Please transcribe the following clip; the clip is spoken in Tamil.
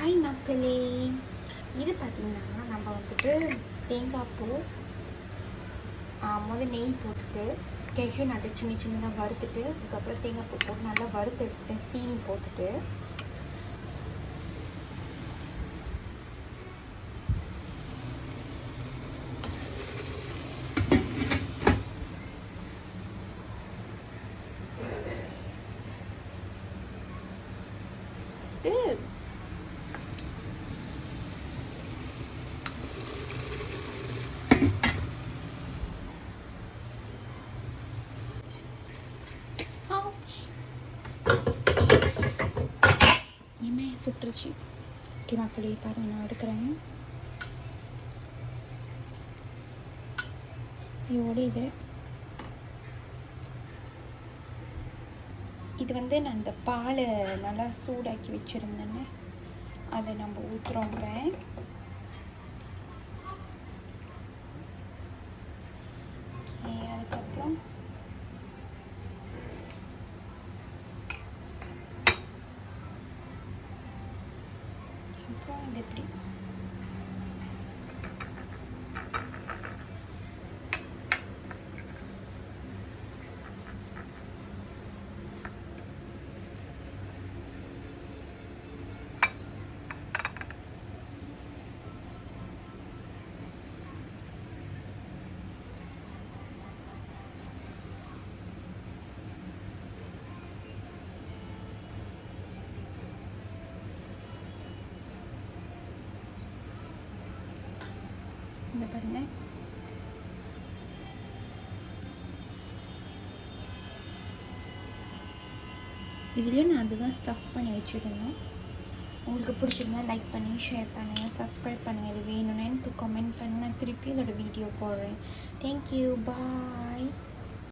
ஹாய் மக்களே. இது பார்த்தீங்கன்னா நம்ம வந்துட்டு தேங்காய் பூ முதல் நெய் போட்டுட்டு கேஷ்யூ நட்டு சின்ன சின்னதாக வறுத்துட்டு அதுக்கப்புறம் தேங்காய் பூ போட்டு நல்லா வறுத்து எடுத்துட்டு சீனி போட்டுட்டு போட்டு Ouch. இனிமே சுட்டுருச்சு. ஓகே மக்களே பாருங்க நான் எடுக்கிறேன். இதோட இது இது வந்து நான் இந்த பாலை நல்லா சூடாக்கி வச்சுருந்தேன்னு அதை நம்ம ஊற்றுறோங்க அப்புறம் இது இந்த பாருங்க. இதுலேயும் நான் அதுதான் ஸ்டஃப் பண்ணி வச்சுருந்தேன். உங்களுக்கு பிடிச்சிருந்தா லைக் பண்ணி ஷேர் பண்ணுங்கள் சப்ஸ்கிரைப் பண்ணுங்கள் இது வேணும்னு எனக்கு கமெண்ட் பண்ணுங்கள் நான் திருப்பி இதோட வீடியோ போடுறேன். Thank you bye